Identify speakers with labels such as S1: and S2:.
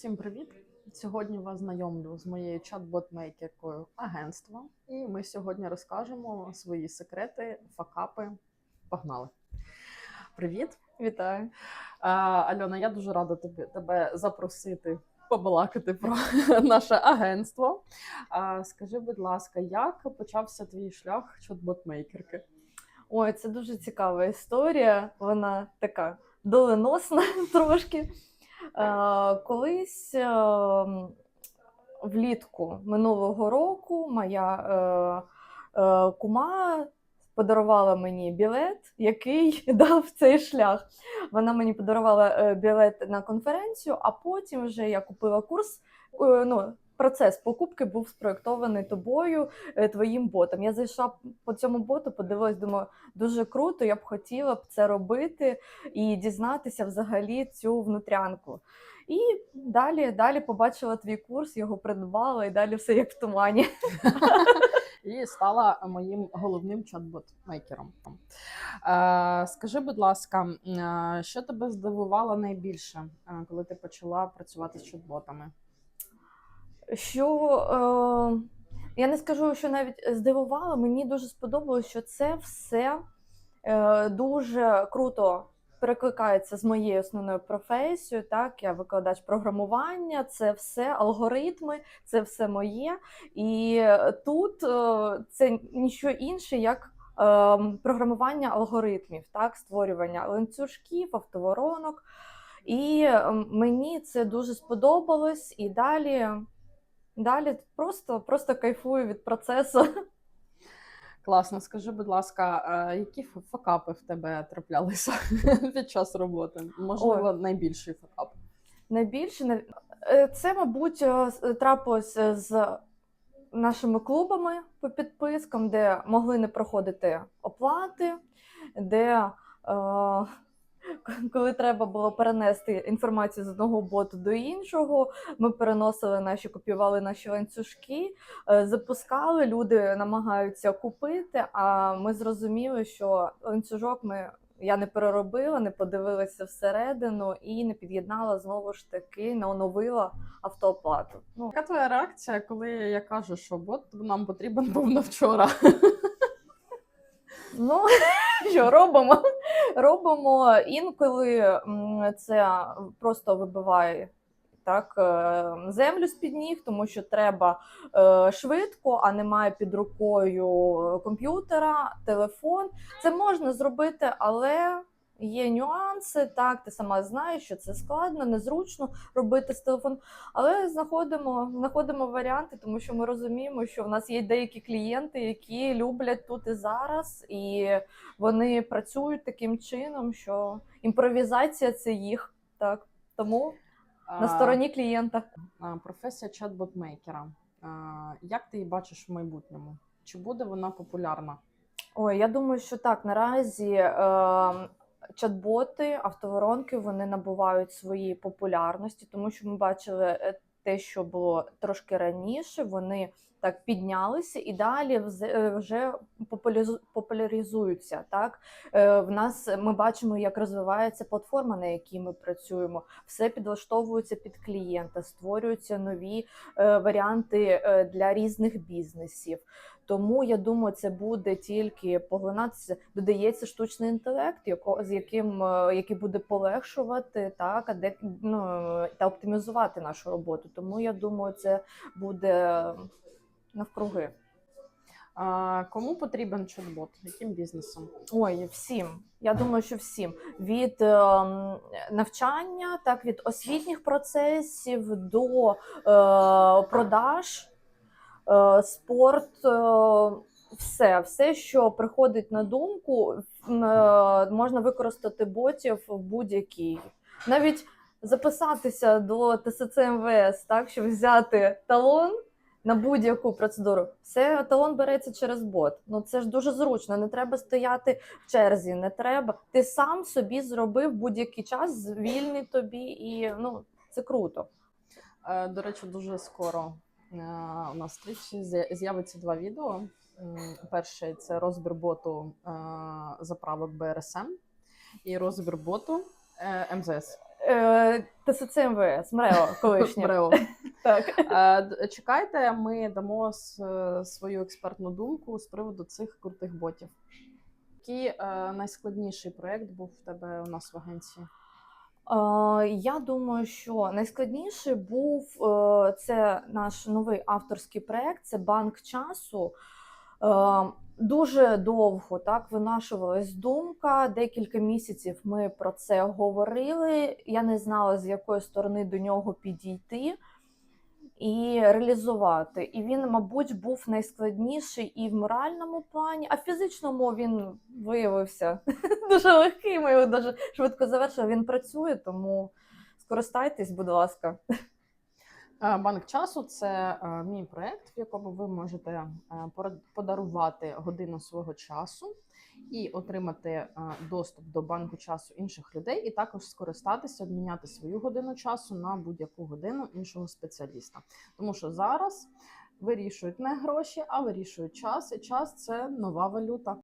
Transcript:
S1: Всім привіт! Сьогодні вас знайомлю з моєю чат-бот-мейкеркою агентства. І ми сьогодні розкажемо свої секрети, факапи. Погнали! Привіт!
S2: Вітаю.
S1: А, Альона, я дуже рада тобі, тебе запросити побалакати про наше агентство. А, скажи, будь ласка, як почався твій шлях чат-бот-мейкерки?
S2: Ой, це дуже цікава історія. Вона така доленосна трошки. Е, колись е, влітку минулого року моя е, кума подарувала мені білет, який дав цей шлях. Вона мені подарувала білет на конференцію, а потім вже я купила курс. ну, Процес покупки був спроєктований тобою, е, твоїм ботом. Я зайшла по цьому боту, подивилась, думаю, дуже круто, я б хотіла б це робити і дізнатися взагалі цю внутрянку. І далі, далі побачила твій курс, його придбала, і далі все як в тумані.
S1: і стала моїм головним чат-бот-мейкером. Е, скажи, будь ласка, е, що тебе здивувало найбільше, коли ти почала працювати з чат-ботами?
S2: Що е, я не скажу, що навіть здивувало, мені дуже сподобалось, що це все е, дуже круто перекликається з моєю основною професією. Так, я викладач програмування, це все алгоритми, це все моє. І тут е, це ніщо інше, як е, програмування алгоритмів, так, створювання ланцюжків, автоворонок. І мені це дуже сподобалось, і далі, далі просто, просто кайфую від процесу.
S1: Класно, скажи, будь ласка, які факапи в тебе траплялися під час роботи? Можливо, найбільший факап.
S2: Найбільше це, мабуть, е, трапилося з нашими клубами по підпискам, де могли не проходити оплати, де е, коли треба було перенести інформацію з одного боту до іншого, ми переносили наші, копіювали наші ланцюжки, е, запускали, люди намагаються купити. А ми зрозуміли, що ланцюжок ми я не переробила, не подивилася всередину і не під'єднала знову ж таки, не оновила автооплату. Ну
S1: Яка твоя реакція, коли я кажу, що бот нам потрібен був на вчора?
S2: Ну, що робимо? Робимо інколи це просто вибиває так, е, землю з-під ніг, тому що треба е, швидко, а немає під рукою комп'ютера, телефон. Це можна зробити, але. Є нюанси, так, ти сама знаєш, що це складно, незручно робити з телефону. Але знаходимо, знаходимо варіанти, тому що ми розуміємо, що в нас є деякі клієнти, які люблять тут і зараз, і вони працюють таким чином, що імпровізація це їх. Так. Тому на стороні клієнта.
S1: Професія чат-бот-мейкера. Як ти її бачиш в майбутньому? Чи буде вона популярна?
S2: Ой, я думаю, що так. Наразі е, чат-боти, автоворонки вони набувають своєї популярності, тому що ми бачили е, те, що було трошки раніше. Вони так піднялися і далі е, вже популяризу- популяризуються. Так Е, в нас ми бачимо, як розвивається платформа, на якій ми працюємо. Все підлаштовується під клієнта, створюються нові е, варіанти для різних бізнесів. Тому я думаю, це буде тільки поглинатися. Додається штучний інтелект, яко, з яким який буде полегшувати так, а де ну та оптимізувати нашу роботу. Тому я думаю, це буде навкруги.
S1: А, Кому потрібен чат-бот? Яким бізнесом?
S2: Ой, всім. Я думаю, що всім від ем, навчання, так від освітніх процесів до е, продаж, е, спорт, е, все, все, що приходить на думку, е, можна використати ботів в будь-якій. Навіть записатися до ТСЦ МВС, так, щоб взяти талон на будь-яку процедуру. Все талон береться через бот. Ну це ж дуже зручно. Не треба стояти в черзі, не треба. Ти сам собі зробив будь-який час, вільний тобі, і ну це круто.
S1: Е, До речі, дуже скоро е, у нас стрічі з'явиться два відео. М, Перший це розбір боту е, заправок БРСМ і розбір боту МЗС.
S2: ТСЦ МВС, МРЕО колишнє.
S1: Брево.
S2: Так.
S1: Чекайте, ми дамо свою експертну думку з приводу цих крутих ботів. Який е, найскладніший проєкт був в тебе у нас в агенції?
S2: Я думаю, що найскладніший був е, це наш новий авторський проект, це банк часу. Е, Дуже довго так винашувалась думка. Декілька місяців ми про це говорили. Я не знала, з якої сторони до нього підійти і реалізувати. І він, мабуть, був найскладніший і в моральному плані, а в фізичному він виявився дуже легкий. Ми його дуже швидко завершили. Він працює, тому скористайтесь, будь ласка.
S1: Е, Банк часу це е, мій проєкт, в якому ви можете е, подарувати годину свого часу і отримати е, доступ до банку часу інших людей, і також скористатися, обміняти свою годину часу на будь-яку годину іншого спеціаліста. Тому що зараз вирішують не гроші, а вирішують час, і час це нова валюта.